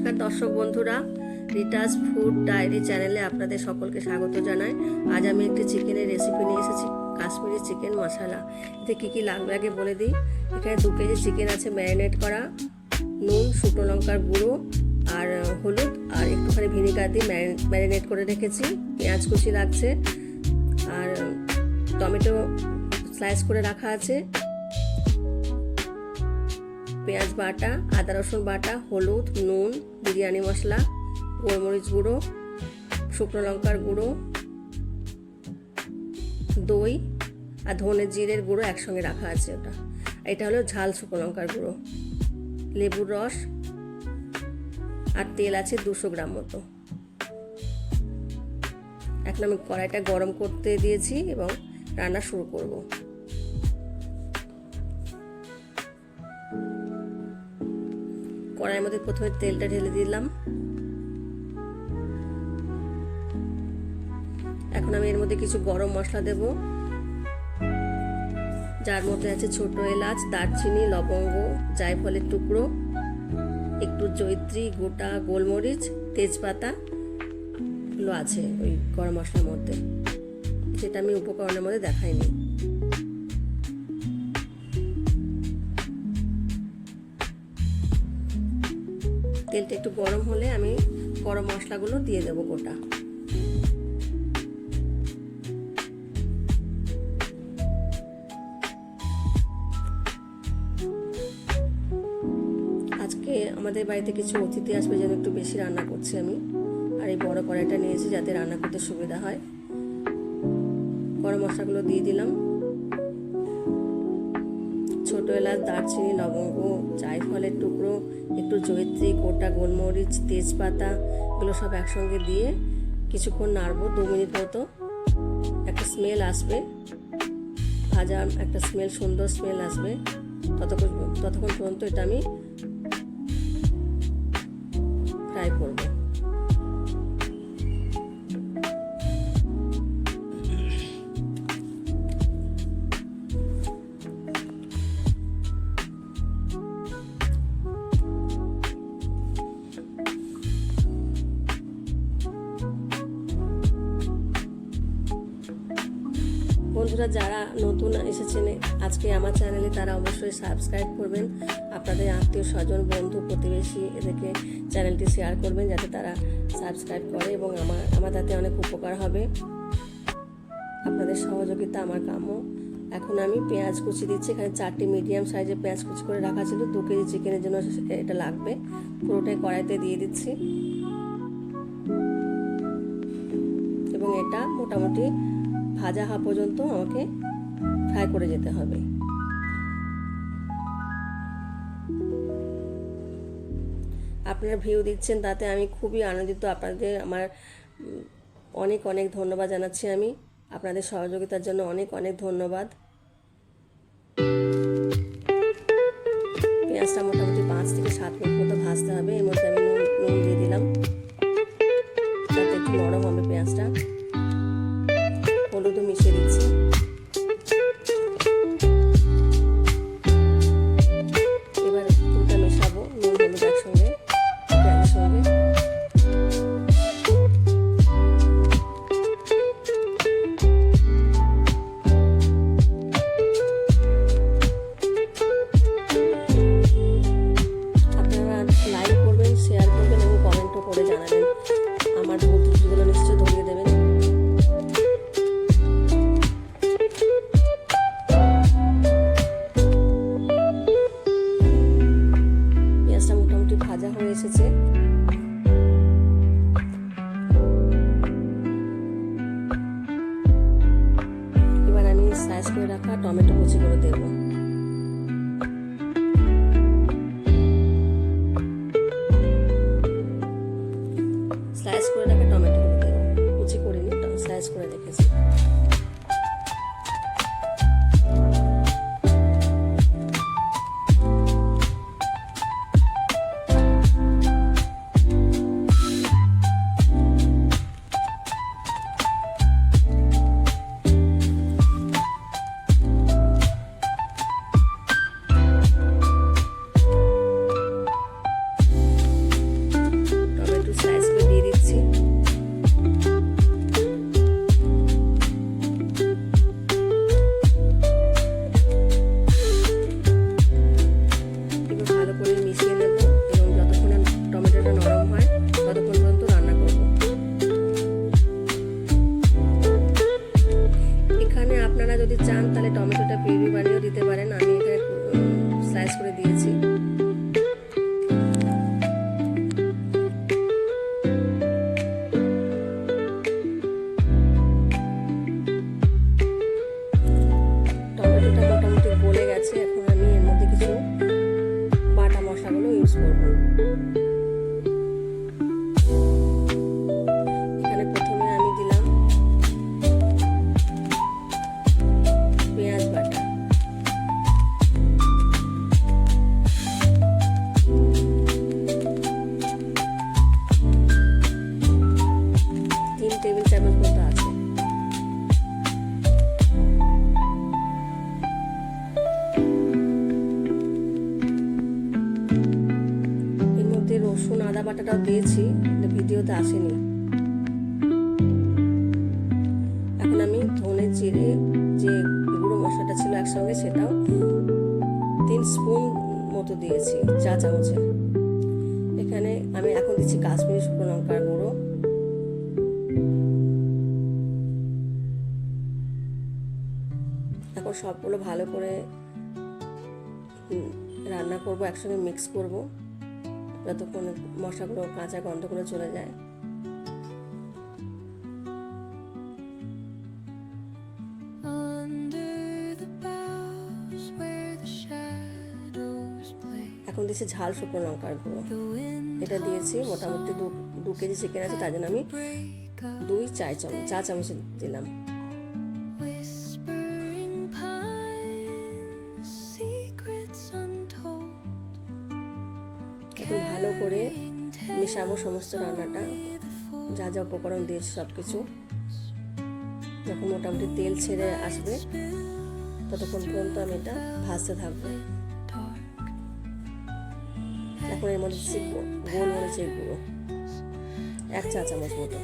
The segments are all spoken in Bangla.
নমস্কার দর্শক বন্ধুরা রিটাস ফুড ডায়েরি চ্যানেলে আপনাদের সকলকে স্বাগত জানাই। আজ আমি একটি চিকেনের রেসিপি নিয়ে এসেছি, কাশ্মীরি চিকেন মশলা। এতে কী কী লাগবে আগে বলে দিই। এখানে দু কেজি চিকেন আছে ম্যারিনেট করা, নুন, শুকনো লঙ্কার গুঁড়ো আর হলুদ আর একটুখানি ভিনিগার দিয়ে ম্যারিনেট করে রেখেছি। পেঁয়াজ কুচি লাগছে আর, টমেটো স্লাইস করে রাখা আছে। পেঁয়াজ বাটা, আদা রসুন বাটা, হলুদ, নুন, বিরিয়ানি মশলা, গোলমরিচ গুঁড়ো, শুকনো লঙ্কার গুঁড়ো, দই আর ধনে জিরের গুঁড়ো একসঙ্গে রাখা আছে ওটা। এটা হলো ঝাল শুকনো লঙ্কার গুঁড়ো। লেবুর রস আর তেল আছে দুশো গ্রাম মতো। এখন আমি কড়াইটা গরম করতে দিয়েছি এবং রান্না শুরু করব। কড়াইয়ের মধ্যে প্রথমে তেলটা ঢেলে দিলাম। এখন আমি এর মধ্যে কিছু গরম মশলা দেব। যার মধ্যে আছে ছোট এলাচ, দারচিনি, লবঙ্গ, জায়ফলের টুকরো, একটু জৈত্রী গোটা, গোলমরিচ, তেজপাতা, এগুলো আছে ওই গরম মশলার মধ্যে। যেটা আমি উপকরণের মধ্যে দেখাইনি। তেলটা একটু গরম হলে আমি গরম মশলাগুলো দিয়ে দেবো গোটা। আজকে আমাদের বাড়িতে কিছু অতিথি আসবে যেন একটু বেশি রান্না করছি আমি। আর এই বড় কড়াইটা নিয়েছি যাতে রান্না করতে সুবিধা হয়। গরম মশলাগুলো দিয়ে দিলাম। ছোট এলাচ দারচিনি, লবঙ্গ, জায়ফলের টুকরো, একটু জৈত্রী গোটা গোলমরিচ, তেজপাতা, এগুলো সব একসঙ্গে দিয়ে কিছুক্ষণ নাড়বো, দু মিনিট মতো। একটা স্মেল আসবে। ভাজা একটা স্মেল সুন্দর স্মেল আসবে। ততক্ষণ ততক্ষণ পর্যন্ত এটা আমি ফ্রাই করব। বন্ধুরা যারা নতুন এসেছেন আজকে আমার চ্যানেলে তারা অবশ্যই সাবস্ক্রাইব করবেন। আপনাদের আত্মীয় স্বজন, বন্ধু, প্রতিবেশী এদেরকে চ্যানেলটি শেয়ার করবেন যাতে তারা সাবস্ক্রাইব করে এবং আমার আমার তাতে অনেক উপকার হবে। আপনাদের সহযোগিতা আমার কাম্য। এখন আমি পেঁয়াজ কুচি দিচ্ছি। এখানে চারটি মিডিয়াম সাইজের পেঁয়াজ কুচি করে রাখা ছিল। দু কেজি চিকেনের জন্য এটা লাগবে। পুরোটাই কড়াইতে দিয়ে দিচ্ছি। এবং এটা মোটামুটি ভাজা হওয়া পর্যন্ত আমাকে ফ্রাই করে যেতে হবে। আপনারা ভিউ দিচ্ছেন তাতে আমি খুবই আনন্দিত। আপনাদের আমার অনেক অনেক ধন্যবাদ জানাচ্ছি আমি। আপনাদের সহযোগিতার জন্য অনেক অনেক ধন্যবাদ। পেঁয়াজটা মোটামুটি পাঁচ থেকে সাত মিনিট মতো ভাজতে হবে। এর মধ্যে আমি নুন নুন দিয়ে দিলাম। মোটামুটি ভাজা হয়ে এসেছে। এবার আমি স্লাইস করে রাখা টমেটো কুচি করে দেবো। রসুন দিয়েছি ভিডিওতে আসেনি। এখন আমি ধনে জিরে যে গুঁড়ো মশলাটা ছিল একসঙ্গে সেটাও তিন স্পুন মতো দিয়েছি, চা চামচে। এখানে আমি এখন দিচ্ছি কাশ্মীরি শুকনো লঙ্কার গুঁড়ো। এখন সবগুলো ভালো করে রান্না করব, একসঙ্গে মিক্স করব। যতক্ষণ মশলাগুলো কাঁচা গন্ধগুলো চলে যায়। এখন দিচ্ছি ঝাল শুকনো লঙ্কার গুঁড়ো। এটা দিয়েছি মোটামুটি দু দু কেজি চিকেন আছে তার জন্য আমি দুই চার চামচ চা চামচ দিলাম। মেশাবো সমস্ত রান্নাটা। যা যা উপকরণ দিয়েছি সব কিছু যখন মোটামুটি তেল ছেড়ে আসবে, ততক্ষণ পর্যন্ত আমি এটা ভাজতে থাকব। এখন এর মধ্যে গোল গোলমরিচের গুঁড়ো, এক চা চামচ মতো।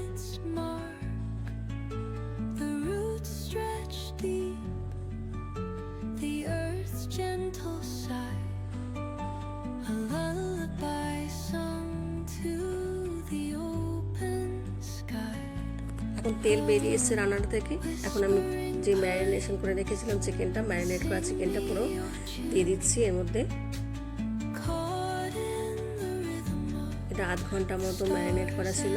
এখন তেল বেরিয়ে এসছে রান্নাটা থেকে। এখন আমি যে ম্যারিনেশন করে রেখেছিলাম চিকেনটা, ম্যারিনেট করা চিকেনটা পুরো দিয়ে দিচ্ছি এর মধ্যে। এটা আধ ঘণ্টা মতো ম্যারিনেট করা ছিল।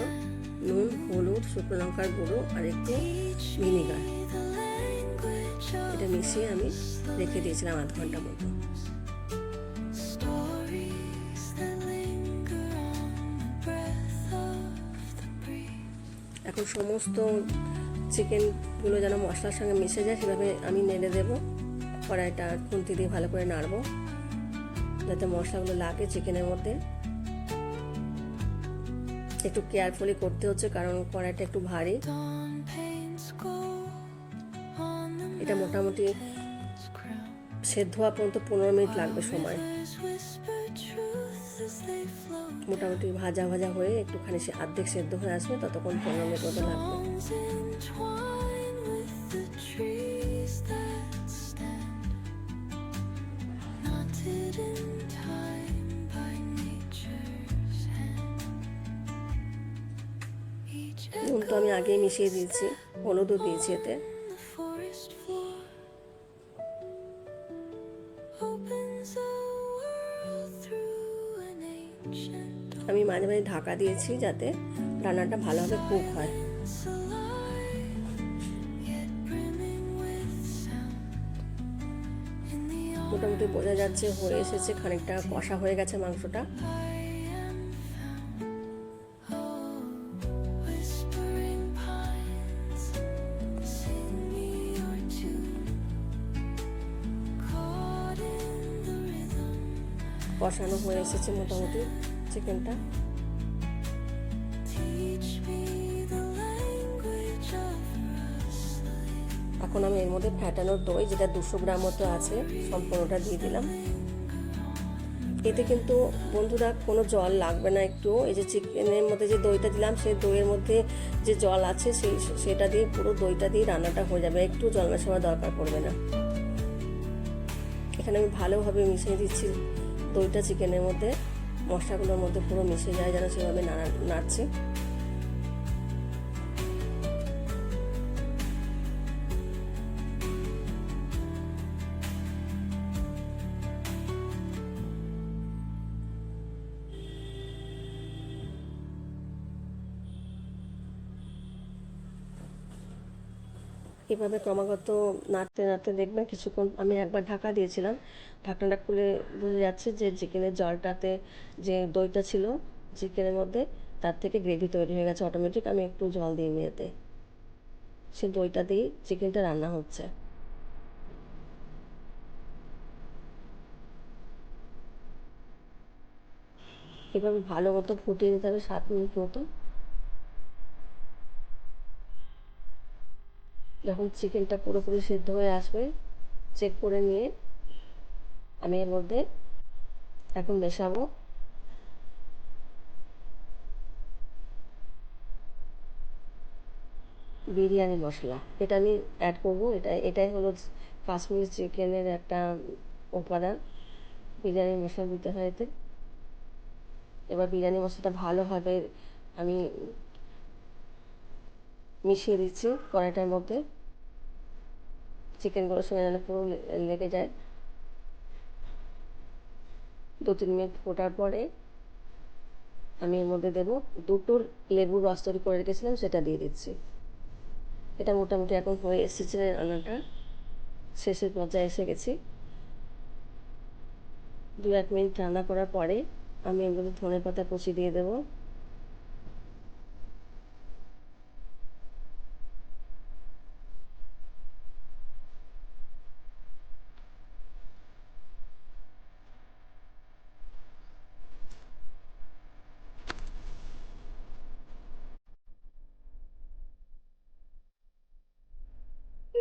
নুন, হলুদ, শুকনো লঙ্কার গুঁড়ো আর একটু ভিনিগার। এটা মিশিয়ে আমি রেখে দিয়েছিলাম আধ ঘণ্টা মতো। এখন সমস্ত চিকেনগুলো যেন মশলার সঙ্গে মিশে যায়, সেভাবে আমি নেড়ে দেবো। কড়াইটা খুন্তি দিয়ে ভালো করে নাড়বো, যাতে মশলাগুলো লাগে চিকেনের মধ্যে। একটু কেয়ারফুলি করতে হচ্ছে, কারণ কড়াইটা একটু ভারী। এটা মোটামুটি সেদ্ধ হওয়া পর্যন্ত পনেরো মিনিট লাগবে সময়। মোটামুটি ভাজা ভাজা হয়ে একটুখানি সে আর্ধেক সেদ্ধ হয়ে আসবে, ততক্ষণ পনেরো মিনিট মতো লাগবে। তো আমি আগেই মিশিয়ে দিয়েছি, হলুদও দিয়েছি এতে। আমি মাঝে মাঝে ঢাকা দিয়েছি যাতে রান্নাটা ভালোভাবে কুক হয়। মোটামুটি বোঝা যাচ্ছে হয়ে এসেছে, খানিকটা কষা হয়ে গেছে মাংসটা। কষানো হয়ে এসেছে মোটামুটি চিকেনটা. এখন আমি এর মধ্যে ফ্যাটানোর দই, যেটা দুশো গ্রাম মতো আছে, সম্পূর্ণটা দিয়ে দিলাম। এতে কিন্তু বন্ধুরা কোনো জল লাগবে না একটু। এই যে চিকেনের মধ্যে যে দইটা দিলাম, সেই দইয়ের মধ্যে যে জল আছে, সেই সেটা দিয়ে পুরো দইটা দিয়ে রান্নাটা হয়ে যাবে। একটু জল মেশাবার দরকার পড়বে না। এখানে আমি ভালোভাবে মিশিয়ে দিচ্ছি দইটা চিকেনের মধ্যে মশলাগুলোর মধ্যে পুরো মিশে যায় যেন সেভাবে নাড়া নাড়ছি। এভাবে ক্রমাগত নাড়তে নাড়তে দেখবেন কিছুক্ষণ, আমি একবার ঢাকা দিয়েছিলাম। ঢাকনাটা খুলে বোঝা যাচ্ছে যে চিকেনের জলটাতে যে দইটা ছিল, চিকেনের মধ্যে, তার থেকে গ্রেভি তৈরি হয়ে গেছে অটোমেটিক আমি একটু জল দিয়ে এতে সে দইটা দিয়েই চিকেনটা রান্না হচ্ছে। এভাবে ভালো মতো ফুটিয়ে দিতে হবে সাত মিনিট মতো। যখন চিকেনটা পুরোপুরি সিদ্ধ হয়ে আসবে চেক করে নিয়ে আমি এর মধ্যে এখন মেশাবো। বিরিয়ানি মশলা, এটা আমি অ্যাড করব। এটা, এটাই হলো কাশ্মীর চিকেনের একটা উপাদান বিরিয়ানি মশলা দিতে হয় এতে এবার বিরিয়ানি মশলাটা ভালোভাবে আমি মিশিয়ে দিচ্ছি কড়াইটার মধ্যে। চিকেনগুলোর সঙ্গে যেন পুরো লেগে যায়। দু তিন মিনিট ফোটার পরে আমি এর মধ্যে দেবো দুটো লেবুর রস তৈরি করে রেখেছিলাম, সেটা দিয়ে দিচ্ছি। এটা মোটামুটি এখন হয়ে এসেছে রান্নাটা। শেষের পর্যায়ে এসে গেছি। দু এক মিনিট রান্না করার পরে আমি এর মধ্যে ধনে পাতা কুচি দিয়ে দেবো।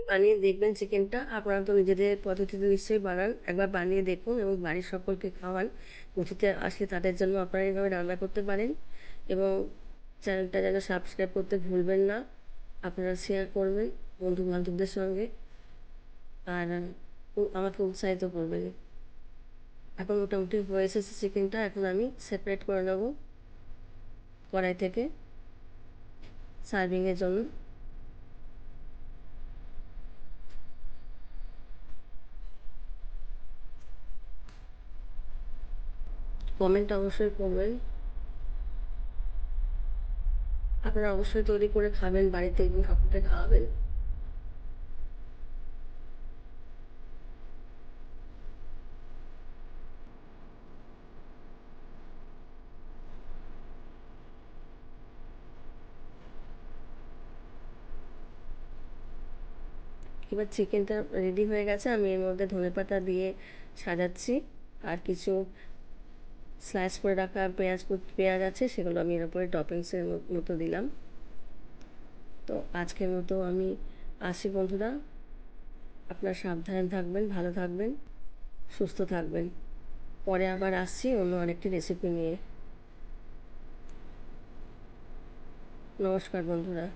বানিয়ে দেখবেন চিকেনটা আপনারা তো নিজেদের পদ্ধতিতে নিশ্চয়ই বানান। একবার বানিয়ে দেখুন এবং বাড়ির সকলকে খাওয়ান। অতিথি আসলে তাদের জন্য আপনারা এইভাবে রান্না করতে পারেন এবং চ্যানেলটা যেন সাবস্ক্রাইব করতে ভুলবেন না। আপনারা শেয়ার করবেন বন্ধু বান্ধবদের সঙ্গে। আর আমাকে উৎসাহিত করবেন। এখন মোটামুটি হয়ে এসেছে চিকেনটা এখন আমি সেপারেট করে নেব কড়াই থেকে সার্ভিংয়ের জন্য। কমেন্ট অবশ্যই করবেন আপনারা অবশ্যই তৈরি করে খাবেন বাড়িতে এবং ঠাকুরকে খাওয়াবেন এবার চিকেনটা রেডি হয়ে গেছে আমি এর মধ্যে ধনেপাতা দিয়ে সাজাচ্ছি আর কিছু স্লাইস করে রাখা পেঁয়াজ পেঁয়াজ আছে, সেগুলো আমি এর উপরে টপিংসের মতো দিলাম। তো আজকের মতো আমি আসি বন্ধুরা। আপনারা সাবধানে থাকবেন, ভালো থাকবেন, সুস্থ থাকবেন। পরে আবার আসছি অন্য আরেকটি রেসিপি নিয়ে। নমস্কার বন্ধুরা।